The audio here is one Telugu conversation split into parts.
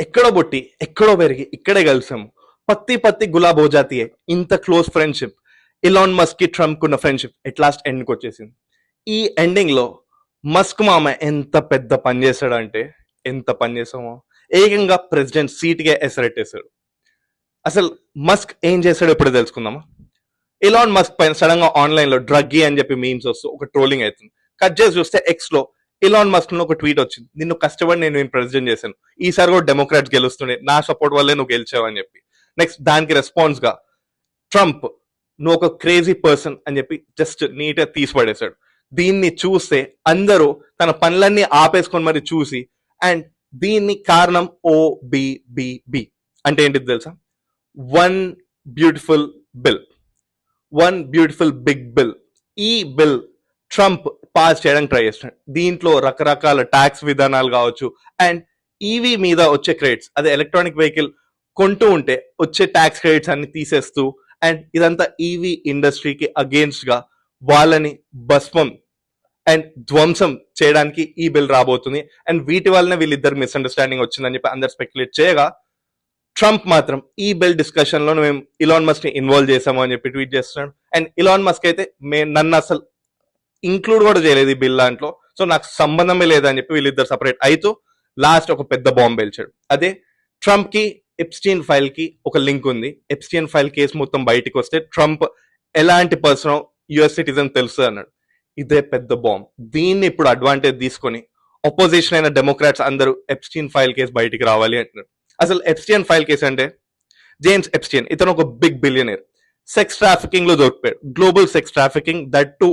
ఎక్కడో పుట్టి ఎక్కడో పెరిగి ఇక్కడే కలిసాము పత్తి పత్తి గులాబ్ ఓజాతియే. ఇంత క్లోజ్ ఫ్రెండ్షిప్. ఇలాన్ మస్క్కి ట్రంప్ ఉన్న ఫ్రెండ్షిప్ ఎట్ లాస్ట్ ఎండ్కి వచ్చేసింది. ఈ ఎండింగ్లో మస్క్ మామ ఎంత పెద్ద పని చేశాడంటే ఎంత పని చేసామో ఏకంగా ప్రెసిడెంట్ సీట్గా ఎసరెట్టేశాడు. అసలు మస్క్ ఏం చేశాడో ఇప్పుడు తెలుసుకుందామా? ఇలాన్ మస్క్ పైన సడన్గా ఆన్లైన్లో డ్రగ్గి అని చెప్పి మీమ్స్ వస్తూ ఒక ట్రోలింగ్ అవుతుంది కట్ చేసి చూస్తే ఎక్స్లో ఇలాన్ మస్క్లో ఒక ట్వీట్ వచ్చింది. నిన్ను కష్టపడి నేను నేను ప్రెసిడెంట్ చేశాను. ఈసారి కూడా డెమోక్రాట్స్ గెలుస్తుండే. నా సపోర్ట్ వల్లే నువ్వు గెలిచావు అని చెప్పి. నెక్స్ట్ దానికి రెస్పాన్స్గా ట్రంప్ నువ్వు ఒక క్రేజీ పర్సన్ అని చెప్పి జస్ట్ నీట్గా తీసిపడేశాడు. దీన్ని చూస్తే అందరూ తన పనులన్నీ ఆపేసుకొని మరి చూసి అండ్ దీన్ని కారణం ఓబిబిబి అంటే ఏంటిది తెలుసా? One beautiful bill one beautiful big bill ఈ బిల్ ట్రంప్ పాస్ చేయడానికి ట్రై చేస్తున్నాడు. దీంట్లో రకరకాల ట్యాక్స్ విధానాలు కావచ్చు అండ్ ఈవీ మీద వచ్చే క్రెడిట్స్ అదే ఎలక్ట్రానిక్ వెహికల్ కొంటూ ఉంటే వచ్చే ట్యాక్స్ క్రెడిట్స్ అన్ని తీసేస్తూ అండ్ ఇదంతా ఈవీ ఇండస్ట్రీకి అగేన్స్ట్గా వాళ్ళని భస్మం అండ్ ధ్వంసం చేయడానికి ఈ బిల్ రాబోతుంది. అండ్ వీటి వల్లనే వీళ్ళిద్దరు మిస్అండర్స్టాండింగ్ వచ్చిందని చెప్పి అందరు స్పెక్యులేట్ చేయగా ట్రంప్ మాత్రం ఈ బిల్ డిస్కషన్లో మేము ఇలాన్ మస్క్ని ఇన్వాల్వ్ చేసాము అని చెప్పి ట్వీట్ చేస్తున్నాడు. అండ్ ఇలాన్ మస్క్ అయితే మే నన్ను అసలు ఇంక్లూడ్ కూడా చేయలేదు ఈ బిల్ దాంట్లో. సో నాకు సంబంధమే లేదని చెప్పి వీళ్ళిద్దరు సపరేట్ అయితే లాస్ట్ ఒక పెద్ద బాంబు పేల్చాడు. అదే ట్రంప్కి ఎప్స్టీన్ ఫైల్కి ఒక లింక్ ఉంది. ఎప్స్టీన్ ఫైల్ కేసు మొత్తం బయటికి వస్తే ట్రంప్ ఎలాంటి పర్సన్ యుఎస్ సిటిజన్ తెలుసు అన్నాడు. ఇదే పెద్ద బాంబ్. దీన్ని ఇప్పుడు అడ్వాంటేజ్ తీసుకొని అపోజిషన్ అయిన డెమోక్రాట్స్ అందరూ ఎప్స్టీన్ ఫైల్ కేసు బయటికి రావాలి అంటున్నారు. అసలు ఎప్స్టీన్ ఫైల్ కేసు అంటే? జేమ్స్ ఎప్స్టీన్ ఇతను ఒక బిగ్ బిలియనర్ సెక్స్ ట్రాఫికింగ్లో దొరికిపోయాడు. Global sex trafficking that to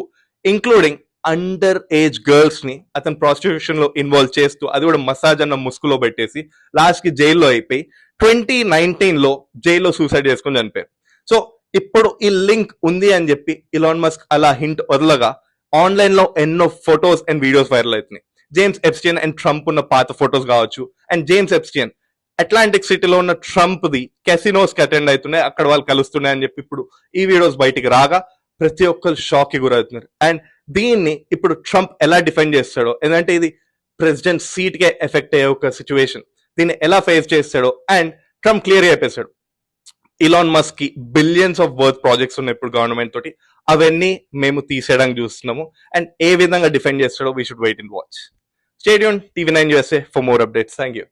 including under age గర్ల్స్ని అతను ప్రాస్టిట్యూషన్లో ఇన్వాల్వ్ చేస్తూ అది కూడా మసాజ్ అన్న ముసుగులో పెట్టేసి లాస్ట్కి జైల్లో అయిపోయి ట్వంటీ నైన్టీన్లో జైల్లో సూసైడ్ చేసుకుని చనిపోయారు. సో ఇప్పుడు ఈ లింక్ ఉంది అని చెప్పి ఇలాన్ మస్క్ అలా హింట్ వదలగా ఆన్లైన్లో ఎన్నో ఫొటోస్ అండ్ వీడియోస్ వైరల్ అవుతున్నాయి. జేమ్స్ ఎప్స్టియన్ అండ్ ట్రంప్ ఉన్న పాత ఫొటోస్ కావచ్చు. అండ్ జేమ్స్ ఎప్స్టియన్ అట్లాంటిక్ సిటీలో ఉన్న ట్రంప్ ది కెసినోస్కి అటెండ్ అవుతున్నాయి. అక్కడ వాళ్ళు కలుస్తున్నాయి అని చెప్పి ఇప్పుడు ఈ వీడియోస్ బయటికి రాగా ప్రతి ఒక్కరు షాక్కి గురవుతున్నారు. అండ్ దీన్ని ఇప్పుడు ట్రంప్ ఎలా డిఫెండ్ చేస్తాడో ఎందుకంటే ఇది ప్రెసిడెంట్ సీట్ కే ఎఫెక్ట్ అయ్యే ఒక సిచ్యువేషన్. దీన్ని ఎలా ఫేస్ చేస్తాడో అండ్ ట్రంప్ క్లియర్ అయిపోయాడు ఇలాన్ మస్క్కి బిలియన్స్ ఆఫ్ వర్త్ ప్రాజెక్ట్స్ ఉన్నాయి ఇప్పుడు గవర్నమెంట్ తోటి. అవన్నీ మేము తీసేయడానికి చూస్తున్నాము. అండ్ ఏ విధంగా డిఫెండ్ చేస్తాడో we should wait in watch stadium TV nine USA for more updates thank you